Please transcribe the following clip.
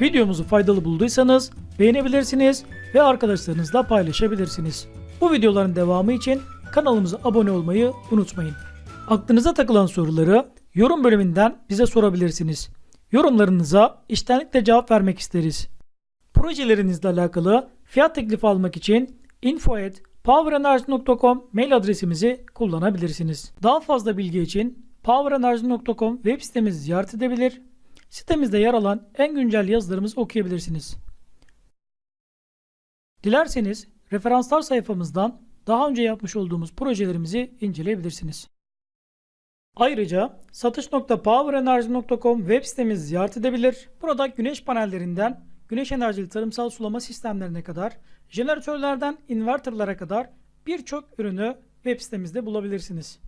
Videomuzu faydalı bulduysanız beğenebilirsiniz ve arkadaşlarınızla paylaşabilirsiniz. Bu videoların devamı için kanalımıza abone olmayı unutmayın. Aklınıza takılan soruları yorum bölümünden bize sorabilirsiniz. Yorumlarınıza içtenlikle cevap vermek isteriz. Projelerinizle alakalı fiyat teklifi almak için info@powerenergy.com mail adresimizi kullanabilirsiniz. Daha fazla bilgi için powerenergy.com web sitemizi ziyaret edebilir. Sitemizde yer alan en güncel yazılarımızı okuyabilirsiniz. Dilerseniz referanslar sayfamızdan daha önce yapmış olduğumuz projelerimizi inceleyebilirsiniz. Ayrıca satış.powerenergy.com web sitemizi ziyaret edebilir. Burada güneş panellerinden güneş enerjili tarımsal sulama sistemlerine kadar, jeneratörlerden inverterlara kadar birçok ürünü web sitemizde bulabilirsiniz.